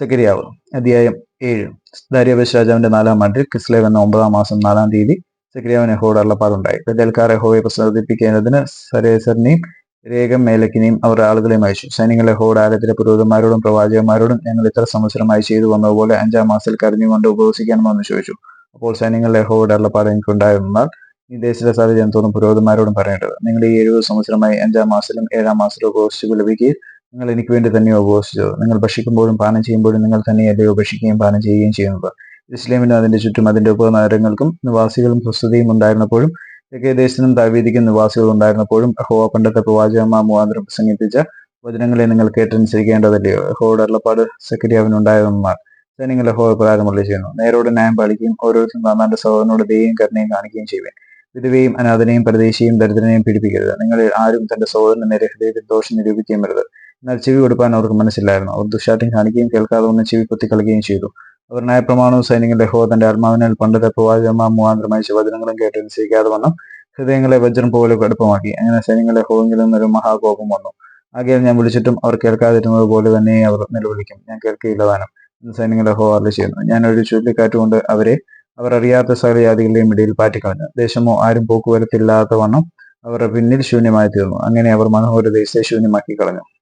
സെക്കരിയാവ് അധ്യായം ഏഴ്. ദാരിയബസ് രാജാവിന്റെ നാലാം ആണ്ടിൽ കിസ്ലേവ് എന്ന ഒമ്പതാം മാസം നാലാം തീയതി സെക്കരിയാവിന് യഹോയുടെ അള്ളപ്പാടുണ്ടായി ബദൽക്കാർ യഹോവയെ പ്രസാദിപ്പിക്കുന്നതിന് സരേസറിനെയും രേഖം മേലക്കിനെയും അവർ ആളുകളെയും അയച്ചു. സൈന്യങ്ങൾ യഹോയുടെ ആലയത്തിലെ പുരോഹിതന്മാരോടും പ്രവാചകന്മാരോടും ഞങ്ങൾ ഇത്ര സംവത്സരമായി ചെയ്തു വന്നതുപോലെ അഞ്ചാം മാസത്തിൽ കരഞ്ഞുകൊണ്ട് ഉപവസിക്കണമെന്ന് ചോദിച്ചു അപ്പോൾ സൈന്യങ്ങളെ യഹോയുടെ അള്ളപ്പാട് എനിക്കുണ്ടായിരുന്നാൽ ഈ ദേശത്തിലെ എന്തോന്നും പുരോഹിതന്മാരോടും പറയേണ്ടത്. നിങ്ങൾ ഈ എഴുപത് സംവത്സരമായി അഞ്ചാം മാസത്തിലും ഏഴാം മാസത്തിലും ഉപവസിച്ചു ലഭിക്കുകയും നിങ്ങൾ എനിക്ക് വേണ്ടി തന്നെ ഉപവസിച്ചത്? നിങ്ങൾ ഭക്ഷിക്കുമ്പോഴും പാനം ചെയ്യുമ്പോഴും നിങ്ങൾ തന്നെയല്ലയോ ഭക്ഷിക്കുകയും പാനം ചെയ്യുകയും ചെയ്യുന്നത്? ഇസ്ലാമിന് അതിന്റെ ചുറ്റും അതിന്റെ ഉപനഗരങ്ങൾക്കും നിവാസികളും സ്വസ്ഥതയും ഉണ്ടായിരുന്നപ്പോഴും തെക്കേ ദേശത്തിനും താവീതിക്കും നിവാസികൾ ഉണ്ടായിരുന്നപ്പോഴും ഹോവ പണ്ടത്തെ പ്രവാചകമാ മുഖാന്തരം പ്രസംഗിപ്പിച്ച വചനങ്ങളെ നിങ്ങൾ കേട്ടനുസരിക്കേണ്ടതല്ലയോ? ഹോയുടെ അള്ളപ്പാട് സെക്രട്ടറിയാവിനുണ്ടായതെന്നാൽ സൈന്യങ്ങൾ ഹോ പ്രകാരമുള്ള ചെയ്യുന്നു. നേരോട് ന്യായം പാലിക്കുകയും ഓരോരുത്തരും താന്നാന്റെ സഹോദരനോട് ദയയും കരുണയും കാണിക്കുകയും ചെയ്യുവേൻ. വിധവയും അനാഥനെയും പരദേശിയും ദരിദ്രനെയും പീഡിപ്പിക്കരുത്. നിങ്ങൾ ആരും തന്റെ സഹോദരന്റെ നേരെ ഹൃദയത്തിൽ ദോഷം നിരൂപിക്കുകയും വരുത് എന്നാൽ ചെവി കൊടുക്കാൻ അവർക്ക് മനസ്സിലായിരുന്നു അവർ ദുശാഠ്യം കാണിക്കുകയും കേൾക്കാതെ ഒന്ന് ചെവി പൊത്തി കളിക്കുകയും ചെയ്തു. അവർ ന്യായപ്രമാണവും സൈനികന്റെ ഹോ തന്റെ ആത്മാവിനാൽ പണ്ടത്തെ പ്രവാചകന്മാർ മുഖാന്തരമായി ശിവചനങ്ങളും കേട്ട് നിശ്ചയിക്കാതെ വന്നു. ഹൃദയങ്ങളെ വജ്രം പോലെ കടുപ്പമാക്കി. അങ്ങനെ സൈന്യങ്ങളുടെ ഹോവിൽ നിന്നൊരു മഹാകോപം വന്നു. ആകെ ഞാൻ വിളിച്ചിട്ടും അവർ കേൾക്കാതിരുന്നത് പോലെ തന്നെ അവർ നിലവിളിക്കും. ഞാൻ കേൾക്കുകയില്ലതാനും എന്ന് സൈന്യങ്ങളുടെ ഹോ അറിയി ചെയ്യുന്നു ഞാൻ ഒരു ചുഴലിക്കാറ്റുകൊണ്ട് അവരെ അവർ അറിയാത്ത സകല ജാതികളുടെയും ഇടയിൽ പാറ്റിക്കളഞ്ഞു. ദേശമോ ആരും പോക്കുവരത്തില്ലാത്ത വണ്ണം അവരുടെ പിന്നിൽ ശൂന്യമായി തീർന്നു അങ്ങനെ അവർ മനോഹര ദേശത്തെ ശൂന്യമാക്കി കളഞ്ഞു.